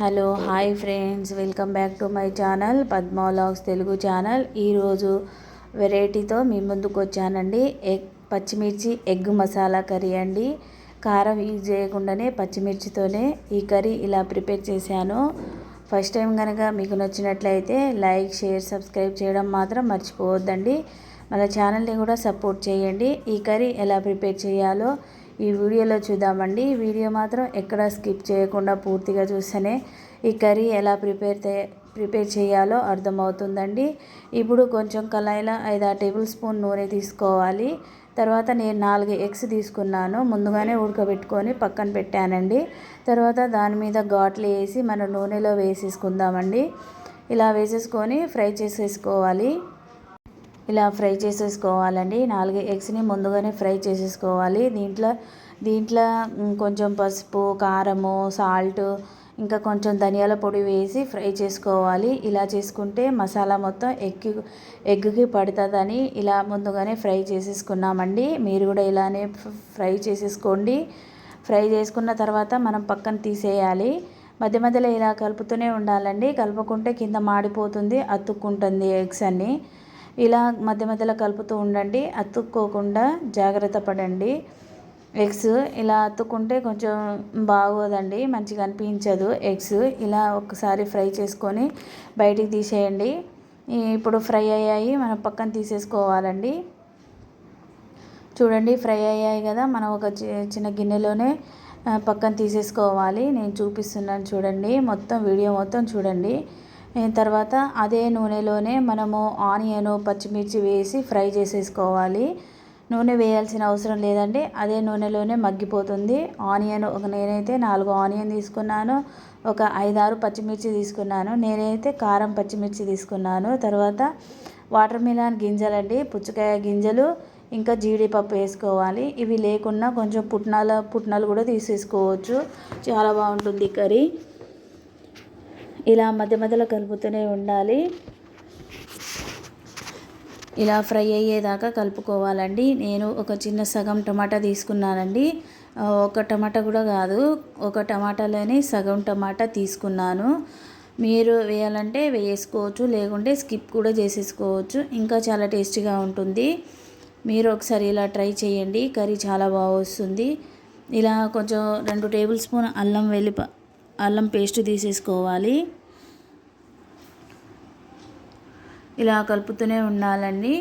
Hello hi friends. Welcome back to my channel Padmalogs Telugu channel. ఈరోజు వెరైటీతో మీ ముందుకు వచ్చానండి. ఎగ్ పచ్చిమిర్చి ఎగ్ మసాలా కర్రీ అండి. కారం యూజ్ చేయకుండానే పచ్చిమిర్చితోనే ఈ కర్రీ ఇలా ప్రిపేర్ చేశాను. ఫస్ట్ టైం కనుక మీకు నచ్చినట్లయితే లైక్ షేర్ సబ్స్క్రైబ్ చేయడం మాత్రం మర్చిపోవద్దండి. మన ఛానల్ని కూడా సపోర్ట్ చేయండి. ఈ కర్రీ ఎలా ప్రిపేర్ చేయాలో ఈ వీడియోలో చూద్దామండి. వీడియో మాత్రం ఎక్కడ స్కిప్ చేయకుండా పూర్తిగా చూస్తేనే ఈ కర్రీ ఎలా ప్రిపేర్ ప్రిపేర్ చేయాలో అర్థమవుతుందండి. ఇప్పుడు కొంచెం కళాయిలో ఐదు టేబుల్ స్పూన్ నూనె తీసుకోవాలి. తర్వాత నేను నాలుగు ఎగ్స్ తీసుకున్నాను. ముందుగానే ఉడకబెట్టుకొని పక్కన పెట్టానండి. తర్వాత దాని మీద ఘాట్లు వేసి మన నూనెలో వేసేసుకుందామండి. ఇలా వేసేసుకొని ఫ్రై చేసేసుకోవాలి. ఇలా ఫ్రై చేసేసుకోవాలండి. నాలుగు ఎగ్స్ని ముందుగానే ఫ్రై చేసేసుకోవాలి. దీంట్లో దీంట్లో కొంచెం పసుపు కారము సాల్ట్ ఇంకా కొంచెం ధనియాల పొడి వేసి ఫ్రై చేసుకోవాలి. ఇలా చేసుకుంటే మసాలా మొత్తం ఎగ్కి ఎగ్కి పడుతుందని ఇలా ముందుగానే ఫ్రై చేసేసుకున్నామండి. మీరు కూడా ఇలానే ఫ్రై చేసేసుకోండి. ఫ్రై చేసుకున్న తర్వాత మనం పక్కన తీసేయాలి. మధ్య మధ్యలో ఇలా కలుపుతూనే ఉండాలండి. కలుపుకుంటే కింద మాడిపోతుంది అతుక్కుంటుంది ఎగ్స్ అన్నీ. ఇలా మధ్య మధ్యలో కలుపుతూ ఉండండి. అతుక్కోకుండా జాగ్రత్త పడండి. ఎగ్స్ ఇలా అతుక్కుంటే కొంచెం బాగోదండి. మంచిగా అనిపించదు ఎగ్స్. ఇలా ఒకసారి ఫ్రై చేసుకొని బయటికి తీసేయండి. ఇప్పుడు ఫ్రై అయ్యాయి. మనం పక్కన తీసేసుకోవాలండి. చూడండి ఫ్రై అయ్యాయి కదా. మనం ఒక చిన్న గిన్నెలోనే పక్కన తీసేసుకోవాలి. నేను చూపిస్తున్నాను చూడండి. మొత్తం వీడియో మొత్తం చూడండి. నేను తర్వాత అదే నూనెలోనే మనము ఆనియన్ పచ్చిమిర్చి వేసి ఫ్రై చేసేసుకోవాలి. నూనె వేయాల్సిన అవసరం లేదండి. అదే నూనెలోనే మగ్గిపోతుంది. ఆనియన్ ఒక నేనైతే నాలుగు ఆనియన్ తీసుకున్నాను. ఒక ఐదారు పచ్చిమిర్చి తీసుకున్నాను. నేనైతే కారం పచ్చిమిర్చి తీసుకున్నాను. తర్వాత వాటర్ మిలాన్ గింజలండి. పుచ్చకాయ గింజలు ఇంకా జీడిపప్పు వేసుకోవాలి. ఇవి లేకున్నా కొంచెం పుట్నాల పుట్నాలు కూడా తీసేసుకోవచ్చు. చాలా బాగుంటుంది కర్రీ. ఇలా మధ్య మధ్యలో కలుపుతూనే ఉండాలి. ఇలా ఫ్రై అయ్యేదాకా కలుపుకోవాలండి. నేను ఒక చిన్న సగం టమాటా తీసుకున్నానండి. ఒక టమాటా కూడా కాదు ఒక టమాటాలోనే సగం టమాటా తీసుకున్నాను. మీరు వేయాలంటే వేసుకోవచ్చు లేకుంటే స్కిప్ కూడా చేసేసుకోవచ్చు. ఇంకా చాలా టేస్టీగా ఉంటుంది. మీరు ఒకసారి ఇలా ట్రై చేయండి. కర్రీ చాలా బాగా వస్తుంది. ఇలా కొంచెం రెండు టేబుల్ స్పూన్ అల్లం వెల్లిప అల్లం పేస్ట్ తీసేసుకోవాలి. ఇలా కలుపుతూనే ఉండాలండి.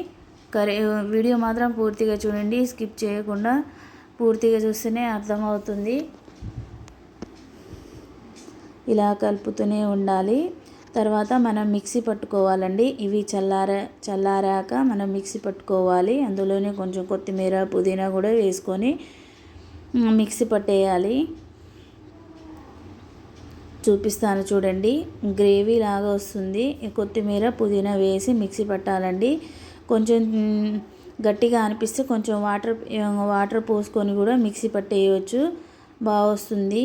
కర్రీ వీడియో మాత్రం పూర్తిగా చూడండి స్కిప్ చేయకుండా పూర్తిగా చూస్తేనే అర్థమవుతుంది. ఇలా కలుపుతూనే ఉండాలి. తర్వాత మనం మిక్సీ పట్టుకోవాలండి. ఇవి చల్లార చల్లారాక మనం మిక్సీ పట్టుకోవాలి. అందులోనే కొంచెం కొత్తిమీర పుదీనా కూడా వేసుకొని మిక్సీ పట్టేయాలి. చూపిస్తాను చూడండి. గ్రేవీ లాగా వస్తుంది. కొత్తిమీర పుదీనా వేసి మిక్సీ పట్టాలండి. కొంచెం గట్టిగా అనిపిస్తే కొంచెం వాటర్ వాటర్ పోసుకొని కూడా మిక్సీ పట్టేయవచ్చు బాగా వస్తుంది.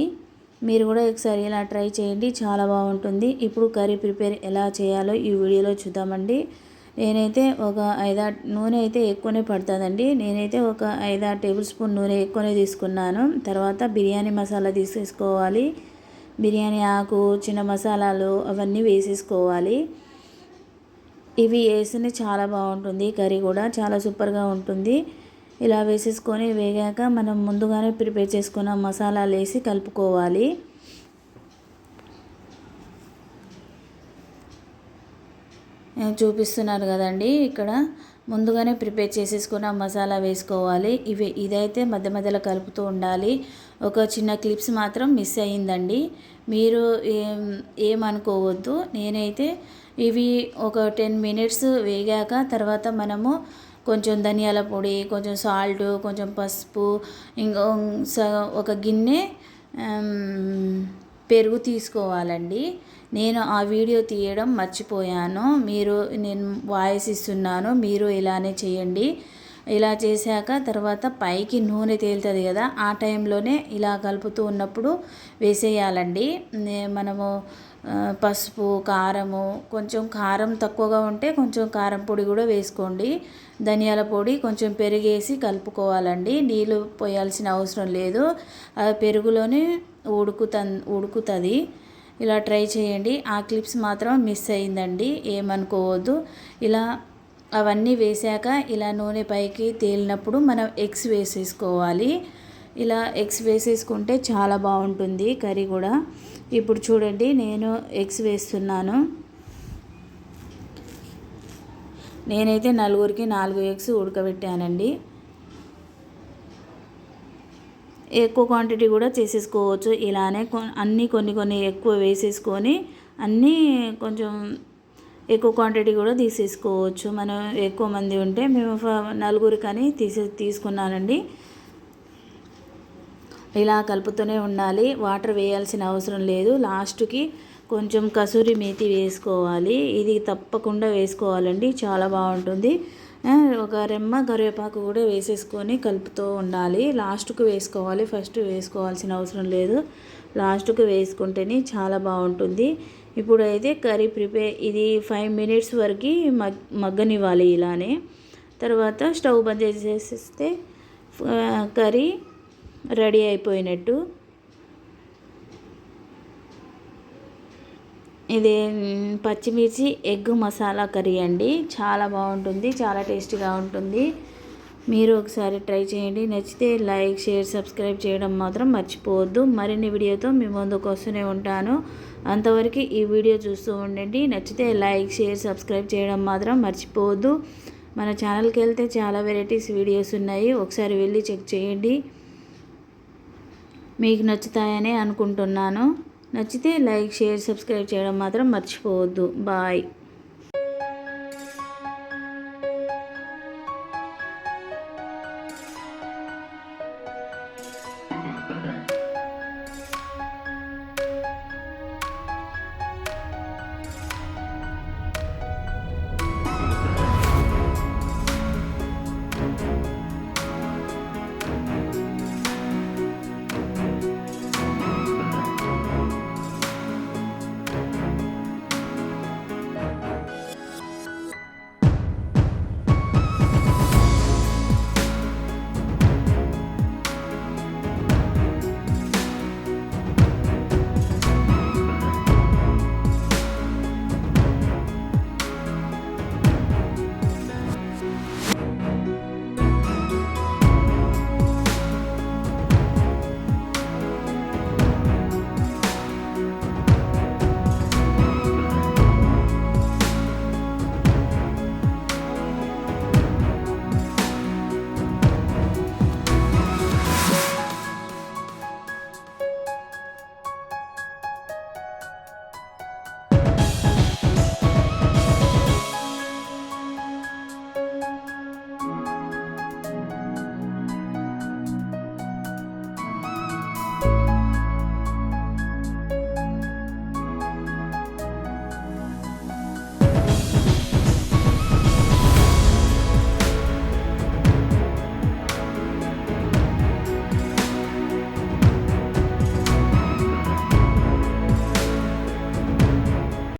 మీరు కూడా ఒకసారి ఇలా ట్రై చేయండి. చాలా బాగుంటుంది. ఇప్పుడు కర్రీ ప్రిపేర్ ఎలా చేయాలో ఈ వీడియోలో చూద్దామండి. నేనైతే ఒక ఐదా నూనె అయితే ఎక్కువనే పడుతుందండి. నేనైతే ఒక ఐదారు టేబుల్ స్పూన్ నూనె ఎక్కువనే తీసుకున్నాను. తర్వాత బిర్యానీ మసాలా తీసేసుకోవాలి. బిర్యానీ ఆకు చిన్న మసాలాలు అవన్నీ వేసేసుకోవాలి. ఇవి వేసిన చాలా బాగుంటుంది. కర్రీ కూడా చాలా సూపర్గా ఉంటుంది. ఇలా వేసేసుకొని వేగాక మనం ముందుగానే ప్రిపేర్ చేసుకున్న మసాలాలు వేసి కలుపుకోవాలి. చూపిస్తున్నారు కదండి ఇక్కడ. ముందుగానే ప్రిపేర్ చేసేసుకున్న మసాలా వేసుకోవాలి. ఇవి ఇదైతే మధ్య మధ్యలో కలుపుతూ ఉండాలి. ఒక చిన్న క్లిప్స్ మాత్రం మిస్ అయ్యిందండి. మీరు ఏం ఏమనుకోవద్దు. నేనైతే ఇవి ఒక టెన్ మినిట్స్ వేగాక తర్వాత మనము కొంచెం ధనియాల పొడి కొంచెం సాల్ట్ కొంచెం పసుపు ఇంకో ఒక గిన్నె పెరుగు తీసుకోవాలండి. నేను ఆ వీడియో తీయడం మర్చిపోయాను. మీరు నేను వాయిస్ ఇస్తున్నాను. మీరు ఇలానే చేయండి. ఇలా చేశాక తర్వాత పైకి నూనె తేలుతుంది కదా ఆ టైంలోనే ఇలా కలుపుతూ ఉన్నప్పుడు వేసేయాలండి. మనము పసుపు కారము కొంచెం కారం తక్కువగా ఉంటే కొంచెం కారం పొడి కూడా వేసుకోండి. ధనియాల పొడి కొంచెం పెరిగేసి కలుపుకోవాలండి. నీళ్ళు పోయాల్సిన అవసరం లేదు. పెరుగులోనే ఉడుకుత ఉడుకుతుంది. ఇలా ట్రై చేయండి. ఆ క్లిప్స్ మాత్రం మిస్ అయిందండి. ఏమనుకోవద్దు. ఇలా అవన్నీ వేసాక ఇలా నూనె పైకి తేలినప్పుడు మనం ఎగ్స్ వేసేసుకోవాలి. ఇలా ఎగ్స్ వేసేసుకుంటే చాలా బాగుంటుంది కర్రీ కూడా. ఇప్పుడు చూడండి నేను ఎగ్స్ వేస్తున్నాను. నేనైతే నలుగురికి నాలుగు ఎగ్స్ ఉడకబెట్టానండి. ఎక్కువ క్వాంటిటీ కూడా చేసేసుకోవచ్చు. ఇలానే అన్నీ కొన్ని కొన్ని ఎక్కువ వేసేసుకొని అన్నీ కొంచెం ఎక్కువ క్వాంటిటీ కూడా తీసేసుకోవచ్చు. మనం ఎక్కువ మంది ఉంటే మేము నలుగురికని తీసే తీసుకున్నానండి. ఇలా కలుపుతూనే ఉండాలి. వాటర్ వేయాల్సిన అవసరం లేదు. లాస్ట్కి కొంచెం కసూరి మేతి వేసుకోవాలి. ఇది తప్పకుండా వేసుకోవాలండి. చాలా బాగుంటుంది. ఒక రెమ్మ కరివేపాకు కూడా వేసేసుకొని కలుపుతూ ఉండాలి. లాస్ట్కు వేసుకోవాలి. ఫస్ట్ వేసుకోవాల్సిన అవసరం లేదు. లాస్ట్కు వేసుకుంటేనే చాలా బాగుంటుంది. ఇప్పుడైతే కర్రీ ప్రిపేర్ ఇది ఫైవ్ మినిట్స్ వరకు మగ్ మగ్గనివ్వాలి ఇలానే. తర్వాత స్టవ్ బంద్ చేసేస్తే కర్రీ రెడీ అయిపోయినట్టు. ఇది పచ్చిమిర్చి ఎగ్ మసాలా కర్రీ అండి. చాలా బాగుంటుంది చాలా టేస్టీగా ఉంటుంది. మీరు ఒకసారి ట్రై చేయండి. నచ్చితే లైక్ షేర్ సబ్స్క్రైబ్ చేయడం మాత్రం మర్చిపోవద్దు. మరిన్ని వీడియోతో మీ ముందుకు వస్తూనే ఉంటాను. అంతవరకు ఈ వీడియో చూస్తూ ఉండండి. నచ్చితే లైక్ షేర్ సబ్స్క్రైబ్ చేయడం మాత్రం మర్చిపోవద్దు. మన ఛానల్కి వెళ్తే చాలా వెరైటీస్ వీడియోస్ ఉన్నాయి. ఒకసారి వెళ్ళి చెక్ చేయండి. మీకు నచ్చుతాయని అనుకుంటున్నాను. నచ్చితే లైక్ షేర్ సబ్స్క్రైబ్ చేయడం మాత్రం మర్చిపోవద్దు. బాయ్.